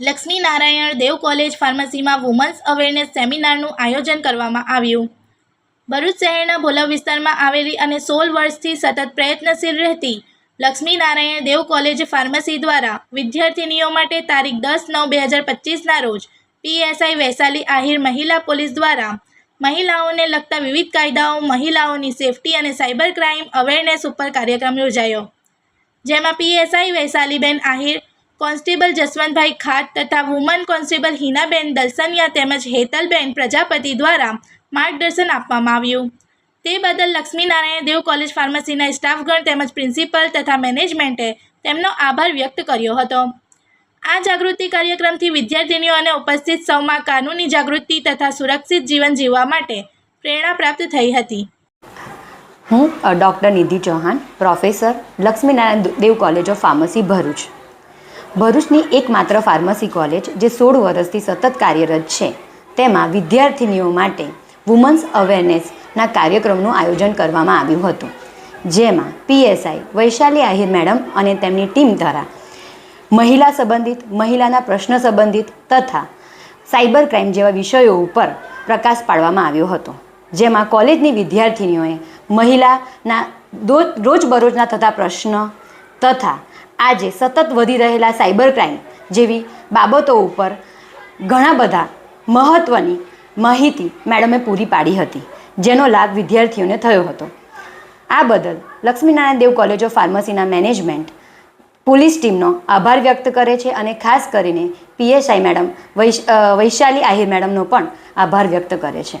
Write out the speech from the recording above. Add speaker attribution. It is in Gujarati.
Speaker 1: લક્ષ્મીનારાયણ દેવ કોલેજ ફાર્મસીમાં વુમન્સ અવેરનેસ સેમિનારનું આયોજન કરવામાં આવ્યું. ભરૂચ શહેરના ભોલવ વિસ્તારમાં આવેલી અને સોળ વર્ષથી સતત પ્રયત્નશીલ રહેતી લક્ષ્મીનારાયણ દેવ કોલેજ ફાર્મસી દ્વારા વિદ્યાર્થિનીઓ માટે તારીખ દસ નવ બે હજાર પચીસના રોજ પીએસઆઈ વૈશાલી આહિર મહિલા પોલીસ દ્વારા મહિલાઓને લગતા વિવિધ કાયદાઓ, મહિલાઓની સેફટી અને સાયબર ક્રાઇમ અવેરનેસ ઉપર કાર્યક્રમ યોજાયો. જેમાં પીએસઆઈ વૈશાલીબેન આહિર કોન્સ્ટેબલ જસવંતભાઈ ખાટ તથા વુમન કોન્સ્ટેબલ હિનાબેન દલસનિયા તેમજ હેતલબેન પ્રજાપતિ દ્વારા માર્ગદર્શન આપવામાં આવ્યું. તે બદલ લક્ષ્મીનારાયણ દેવ કોલેજ ફાર્મસીના સ્ટાફગણ તેમજ પ્રિન્સિપલ તથા મેનેજમેન્ટે તેમનો આભાર વ્યક્ત કર્યો હતો. આ જાગૃતિ કાર્યક્રમથી વિદ્યાર્થીનીઓ અને ઉપસ્થિત સૌમાં કાનૂની જાગૃતિ તથા સુરક્ષિત જીવન જીવવા માટે પ્રેરણા પ્રાપ્ત થઈ હતી.
Speaker 2: હું doctor Nidhi Chauhan, professor Laxminarayan Dev college of pharmacy Bharuch. ભરૂચની એકમાત્ર ફાર્મસી કોલેજ, જે સોળ વર્ષથી સતત કાર્યરત છે. તેમાં વિદ્યાર્થિનીઓ માટે વુમન્સ અવેરનેસના કાર્યક્રમનું આયોજન કરવામાં આવ્યું હતું. જેમાં પીએસઆઈ વૈશાલી આહિર મેડમ અને તેમની ટીમ દ્વારા મહિલા સંબંધિત, મહિલાના પ્રશ્ન સંબંધિત તથા સાયબર ક્રાઇમ જેવા વિષયો ઉપર પ્રકાશ પાડવામાં આવ્યો હતો. જેમાં કોલેજની વિદ્યાર્થીનીઓએ મહિલાના રોજબરોજના થતા પ્રશ્ન તથા આજે સતત વધી રહેલા સાયબર ક્રાઇમ જેવી બાબતો ઉપર ઘણા બધા મહત્ત્વની માહિતી મેડમે પૂરી પાડી હતી, જેનો લાભ વિદ્યાર્થીઓને થયો હતો. આ બદલ લક્ષ્મીનારાયણ દેવ કોલેજ ઓફ ફાર્મસીના મેનેજમેન્ટ પોલીસ ટીમનો આભાર વ્યક્ત કરે છે અને ખાસ કરીને પીએસઆઈ મેડમ વૈશાલી આહિર મેડમનો પણ આભાર વ્યક્ત કરે છે.